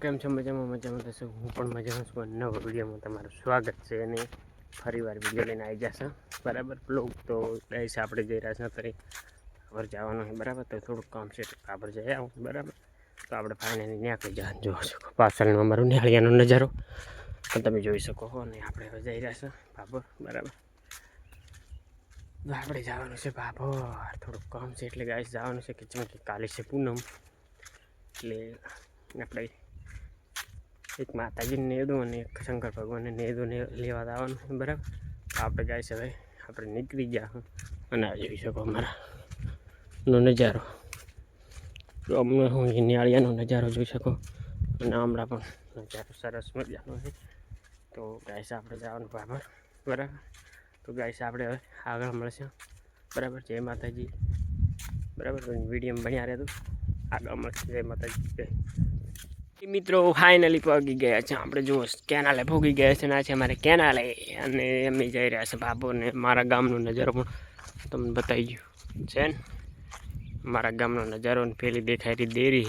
કેમ છો? મજામાં મજામાં. થશે હું પણ મજામાં છું. નવા વિડીયોમાં તમારું સ્વાગત છે અને ફરી વાર વીડિયો લઈને આવી જશે. બરાબર? બ્લોગ તો ગઈશ આપણે જઈ રહ્યા છે ફરી ખબર જવાનું છે, બરાબર? તો થોડુંક કામ છે ખબર જઈ આવું, બરાબર? તો આપણે ફાઇનલી કઈ જવાનું. જોવો શકો પાછળનો અમારો નિહાળિયાનો નજારો. પણ તમે જોઈ શકો અને આપણે હવે જઈ રહ્યા છે ભાભર બરાબર? તો આપણે જવાનું છે ભાભર થોડુંક કામ છે, એટલે ગાઈસ જવાનું છે કે જેમ કે કાલે છે પૂનમ. એટલે આપણે એક માતાજીને નેદું અને એક શંકર ભગવાનને નેદું લેવા આવવાનું બરાબર? તો આપણે છે હવે આપણે નીકળી ગયા હું. અને આ જોઈ શકો અમારા નો નજારો. અમને હું નિયાળિયાનો નજારો જોઈ શકો. અને હમણાં પણ નજારો સરસ મજાનો છે. તો ગાઈસ આપણે જવાનું બરાબર બરાબર? તો ગાઈસ આપણે હવે આગળ મળશે. બરાબર? જય માતાજી. બરાબર? વીડિયો બન્યા રહેતું આગળ મળશે. જય માતાજી. જય. મિત્રો ફાઇનલી પગી ગયા છે. આપણે જુઓ, કેનાલે ભોગી ગયા છે ને છે અમારે કેનાલે અને અમે જઈ રહ્યા છે બાબુને મારા ગામનો નજારો પણ તમને બતાવી ગયું. છે ને? મારા ગામનો નજારો ને પેલી દેખાય રહી દેરી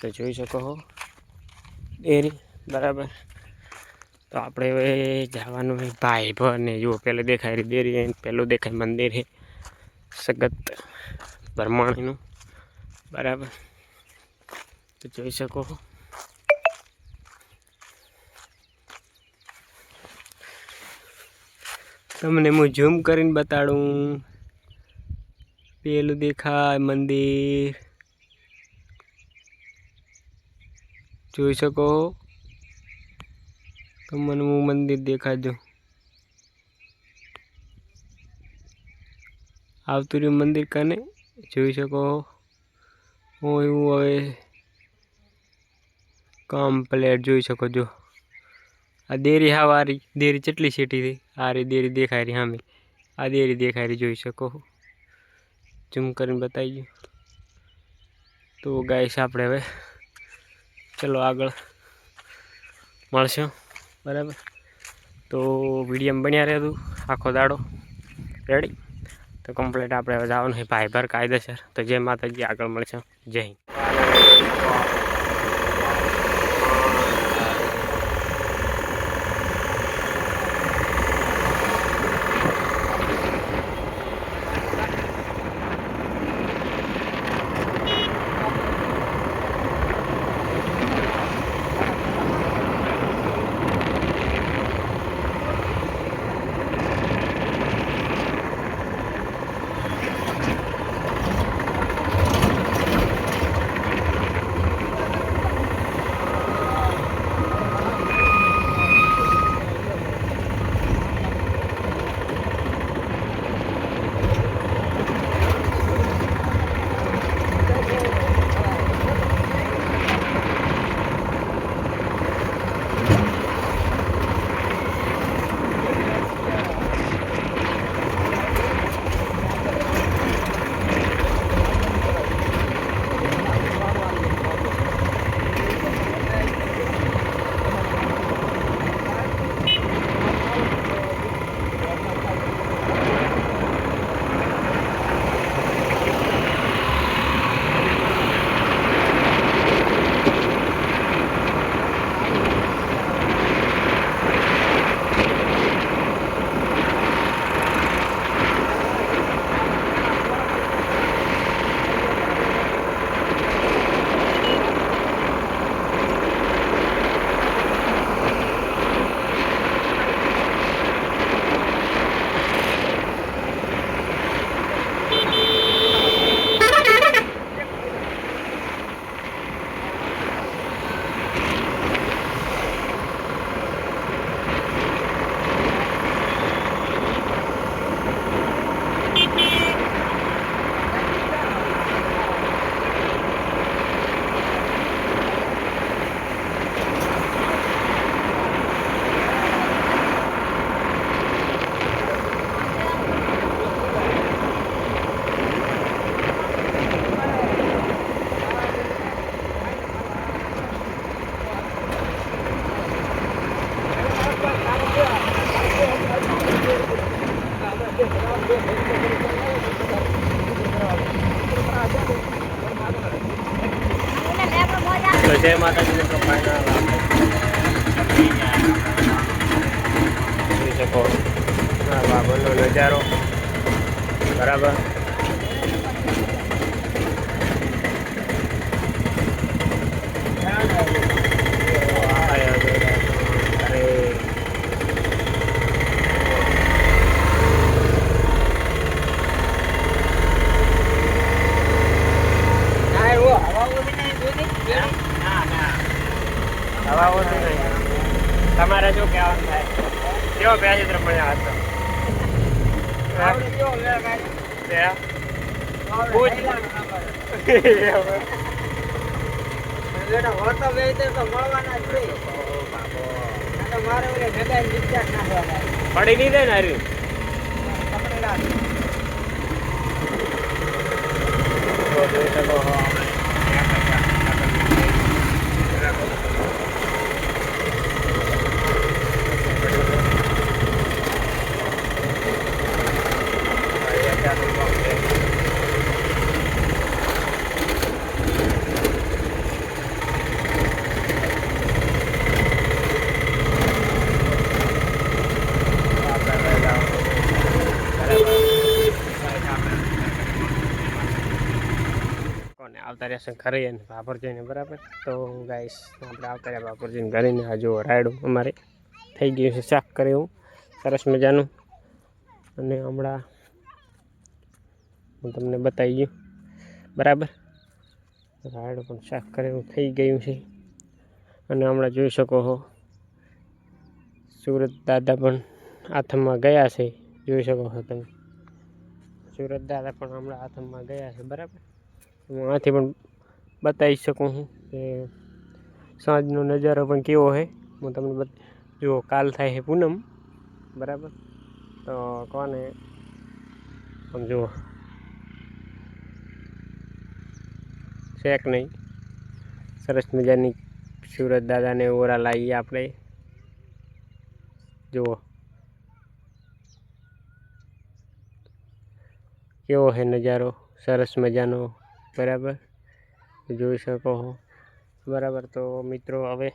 તો જોઈ શકો હો. દેરી, બરાબર. તો આપણે હવે જવાનું હોય ભાઈ ભર ને જુઓ, પેલું દેખાય રહી દેરી પેલું દેખાય મંદિર હે સગત બ્રહ્માણીનું. બરાબર. તો જોઈ શકો તમને હું ઝૂમ કરીને બતાડું. પેલું દેખાય મંદિર. જોઈ શકો તમને હું મંદિર દેખાજો આવતું રહ્યું મંદિર કને? જોઈ શકો હું એવું હવે કમ્પ્લેટ જોઈ શકો જો આ દેરી હા વારી દેરી ચટલી સીટી હતી? આ રી દેરી દેખાય રહી સામે. આ દેરી દેખાય રહી, જોઈ શકો ઝૂમ કરીને બતાવી ગયું તો ગાઈશ આપણે હવે ચલો આગળ મળશું. બરાબર? તો વિડીયમ બન્યા રહેતું આખો દાડો. રેડી તો કમ્પ્લીટ આપણે હવે જવાનું છે ભાઈભર કાયદેસર. તો જય માતાજી, આગળ મળશે. જય હિન્દ. જય માતાજી મિત્રો ફાઇનલ આપણે જોઈ શકો. નજારો. બરાબર અરે હવા ઓછી નહીં કહેવાનું થાય કેવો પ્યાજી તરફ મળ્યા હતો પડી નહીં દે ને હારી. આવતા રહેશે ઘરે અને બાપરજીને બરાબર? તો ગાઈસ આપણે આવતા રહ્યા બાપરજીને જઈને ઘરે ને આ જો રાયડું અમારે થઈ ગયું છે શાક કરે એવું. સરસ મજાનું. અને હમણાં હું તમને બતાવી ગયું. બરાબર? રાયડું પણ શાક કરે થઈ ગયું છે. અને હમણાં જોઈ શકો છો સુરત દાદા પણ આથમમાં ગયા છે. જોઈ શકો છો તમે. સુરત દાદા પણ હમણાં આથમમાં ગયા છે, બરાબર? હું આથી પણ બતાવી શકું છું કે સાંજનો નજારો પણ કેવો છે. હું તમને જુઓ, કાલ થાય છે પૂનમ, બરાબર? તો કોને? આમ જુઓ. શેક નહીં? સરસ મજાની સુરત દાદાને ઓરા લાવીએ આપણે. જુઓ. કેવો છે નજારો? સરસ મજાનો. બરાબર? જોઈ શકો બરાબર, તો મિત્રો હવે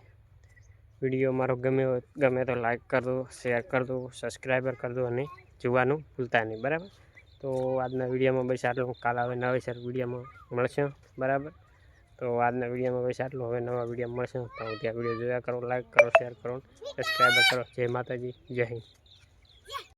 વીડિયો મારો ગમે ગમે તો લાઈક કરી દો શેર કરી દો સબસ્ક્રાઈબર કરી દો અને જોવાનું ભૂલતા નહીં, બરાબર? તો આજના વિડીયોમાં બસ આટલું. કાલ હવે નવેસર વિડીયોમાં મળશે, બરાબર? તો આજના વિડીયોમાં બસ આટલું. હવે નવા વીડિયો મળશે, તો હું ત્યાં વીડિયો જોયા કરો લાઈક કરો શેર કરો સબસ્ક્રાઈબર કરો. જય માતાજી, જય હિન્દ.